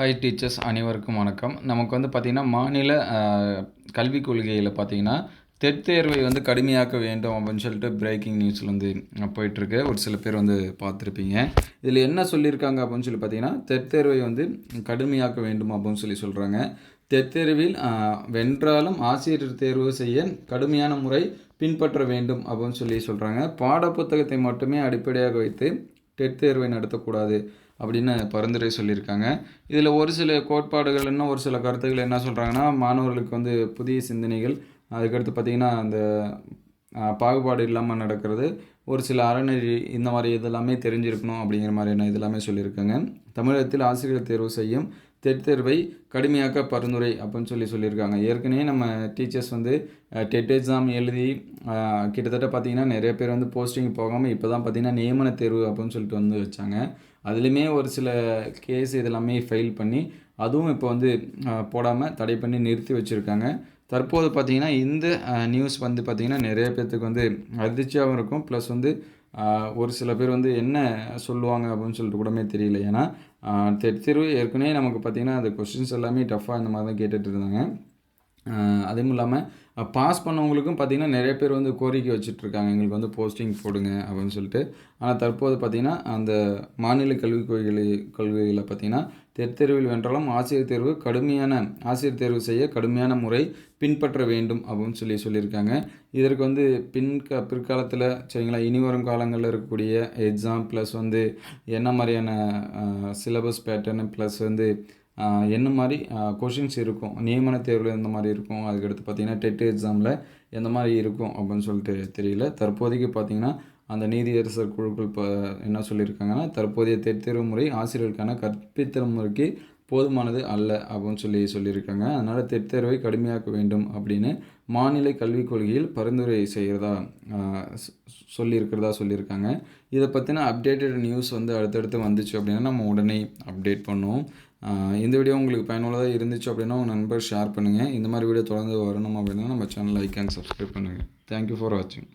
Hi teachers அனைவருக்கும் வணக்கம். நமக்கு வந்து பார்த்திங்கன்னா மாநில கல்விக் கொள்கையில் பார்த்திங்கன்னா டெட் தேர்வை வந்து கடுமையாக்க வேண்டும் அப்படின்னு சொல்லிட்டு பிரேக்கிங் நியூஸில் வந்து போயிட்டுருக்கு. ஒரு சில பேர் வந்து பார்த்துருப்பீங்க. இதில் என்ன சொல்லியிருக்காங்க அப்படின்னு சொல்லி பார்த்தீங்கன்னா டெட் தேர்வை வந்து கடுமையாக்க வேண்டும் அப்படின்னு சொல்லி சொல்கிறாங்க டெட் தேர்வில் வென்றாலும் ஆசிரியர் தேர்வு செய்ய கடுமையான முறை பின்பற்ற வேண்டும் அப்படின்னு சொல்லி சொல்கிறாங்க பாடப்புத்தகத்தை மட்டுமே அடிப்படையாக வைத்து டெட் தேர்வை நடத்தக்கூடாது அப்படின்னு பரிந்துரை சொல்லியிருக்காங்க. இதில் ஒரு சில கோட்பாடுகள் இன்னும் ஒரு சில கருத்துக்கள் என்ன சொல்கிறாங்கன்னா மாணவர்களுக்கு வந்து புதிய சிந்தனைகள் அதுக்கடுத்து பார்த்திங்கன்னா அந்த பாகுபாடு இல்லாமல் நடக்கிறது ஒரு சில அறநெறி இந்த மாதிரி இதெல்லாமே தெரிஞ்சிருக்கணும் அப்படிங்கிற மாதிரியான இதெல்லாமே சொல்லியிருக்காங்க. தமிழகத்தில் ஆசிரியர் தேர்வு செய்யும் டெட் தேர்வை கடுமையாக்க பரிந்துரை அப்படின்னு சொல்லி சொல்லியிருக்காங்க. ஏற்கனவே நம்ம டீச்சர்ஸ் வந்து டெட் எக்ஸாம் எழுதி கிட்டத்தட்ட பார்த்திங்கன்னா நிறைய பேர் வந்து போஸ்டிங் போகாமல் இப்போ தான் பார்த்திங்கன்னா நியமன தேர்வு அப்படின்னு சொல்லிட்டு வந்து வச்சாங்க. அதுலேயுமே ஒரு சில கேஸ் இதெல்லாமே ஃபைல் பண்ணி அதுவும் இப்போ வந்து போடாமல் தடை பண்ணி நிறுத்தி வச்சுருக்காங்க. தற்போது பார்த்திங்கன்னா இந்த நியூஸ் வந்து பார்த்திங்கன்னா நிறைய பேர்த்துக்கு வந்து அதிர்ச்சியாகவும் இருக்கும். ப்ளஸ் வந்து ஒரு சில பேர் வந்து என்ன சொல்லுவாங்க அப்படின்னு சொல்லிட்டு கூடமே தெரியல. ஏன்னா தெரு ஏற்கனவே நமக்கு பார்த்திங்கன்னா அந்த கொஸ்டின்ஸ் எல்லாமே டஃப்பாக இந்த மாதிரி தான் கேட்டுகிட்டு இருந்தாங்க. அதுவும் இல்லாமல் பாஸ் பண்ணவங்களுக்கும் பார்த்திங்கன்னா நிறைய பேர் வந்து கோரிக்கை வச்சுட்ருக்காங்க. எங்களுக்கு வந்து போஸ்டிங் போடுங்க அப்படின்னு சொல்லிட்டு. ஆனால் தற்போது பார்த்திங்கன்னா அந்த மாநில கல்விக் கொள்கை கொள்கையில் பார்த்திங்கன்னா தெற்தேர்வில் வென்றாலும் ஆசிரியர் தேர்வு கடுமையான ஆசிரியர் தேர்வு செய்ய கடுமையான முறை பின்பற்ற வேண்டும் அப்படின்னு சொல்லி சொல்லியிருக்காங்க. இதற்கு வந்து பின் க பிற்காலத்தில் சரிங்களா இனி வரும் காலங்களில் இருக்கக்கூடிய எக்ஸாம் ப்ளஸ் வந்து என்ன மாதிரியான சிலபஸ் பேட்டர்னு ப்ளஸ் வந்து என்ன மாதிரி கொஷின்ஸ் இருக்கும்? நியமன தேர்வில் எந்த மாதிரி இருக்கும்? அதுக்கடுத்து பார்த்தீங்கன்னா டெட் எக்ஸாமில் எந்த மாதிரி இருக்கும் அப்படின்னு சொல்லிட்டு தெரியல. தற்போதைக்கு பார்த்தீங்கன்னா அந்த நீதியரசர் குழுக்கள் இப்போ என்ன சொல்லியிருக்காங்கன்னா தற்போதைய டெட் தேர்வு முறை ஆசிரியருக்கான கற்பித்தல் முறைக்கு போதுமானது அல்ல அப்படின்னு சொல்லி சொல்லியிருக்காங்க. அதனால் டெட் தேர்வை கடுமையாக்க வேண்டும் அப்படின்னு மாநில கல்விக் கொள்கையில் பரிந்துரை செய்கிறதா சொல்லியிருக்கிறதா சொல்லியிருக்காங்க. இதை பற்றின அப்டேட்டட் நியூஸ் வந்து அடுத்தடுத்து வந்துச்சு அப்படின்னா நம்ம உடனே அப்டேட் பண்ணுவோம். இந்த வீடியோ உங்களுக்கு பயனுள்ளதாக இருந்துச்சு அப்படின்னா உங்கள் நண்பர் ஷேர் பண்ணுங்கள் இந்த மாதிரி வீடியோ தொடர்ந்து வரணும் அப்படின்னா நம்ம சேனல் லைக் அண்ட் சப்ஸ்கிரைப் பண்ணுங்கள் தேங்க்யூ ஃபார் வாட்சிங்